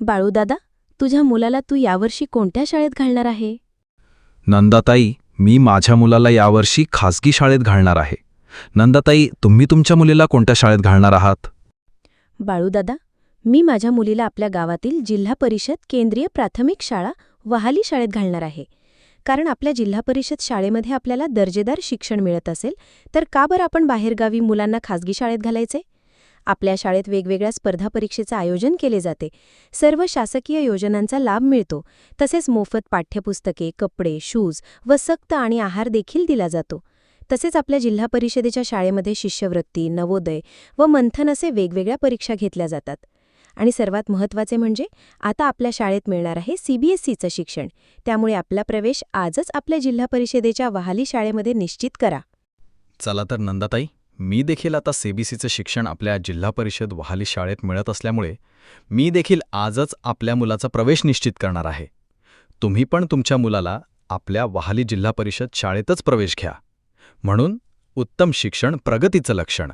बाळूदादा तुझ्या मुलाला तू यावर्षी कोणत्या शाळेत घालणार आहे? नंदाताई मी माझ्या मुलाला यावर्षी खासगी शाळेत घालणार आहे. नंदाताई तुम्ही तुमच्या मुलीला कोणत्या शाळेत घालणार आहात? बाळूदादा मी माझ्या मुलीला आपल्या गावातील जिल्हा परिषद केंद्रीय प्राथमिक शाळा वहाली शाळेत घालणार आहे. कारण आपल्या जिल्हा परिषद शाळेमध्ये आपल्याला दर्जेदार शिक्षण मिळत असेल तर का बरं आपण बाहेरगावी मुलांना खासगी शाळेत घालायचे? आपल्या शाळेत वेगवेगळ्या स्पर्धा परीक्षेचं आयोजन केले जाते. सर्व शासकीय योजनांचा लाभ मिळतो. तसेच मोफत पाठ्यपुस्तके कपडे शूज व सक्त आणि आहार देखील दिला जातो. तसेच आपल्या जिल्हा परिषदेच्या शाळेमध्ये शिष्यवृत्ती नवोदय व मंथन असे वेगवेगळ्या परीक्षा घेतल्या जातात. आणि सर्वात महत्त्वाचे म्हणजे आता आपल्या शाळेत मिळणार आहे सीबीएसईचं शिक्षण. त्यामुळे आपला प्रवेश आजच आपल्या जिल्हा परिषदेच्या वहाली शाळेमध्ये निश्चित करा. चला तर नंदाताई मी देखील आता सीबीसीचं शिक्षण आपल्या जिल्हा परिषद वहाली शाळेत मिळत असल्यामुळे मी देखील आजच आपल्या मुलाचा प्रवेश निश्चित करणार आहे. तुम्ही पण तुमच्या मुलाला आपल्या वहाली जिल्हा परिषद शाळेतच प्रवेश घ्या. म्हणून उत्तम शिक्षण प्रगतीचं लक्षण.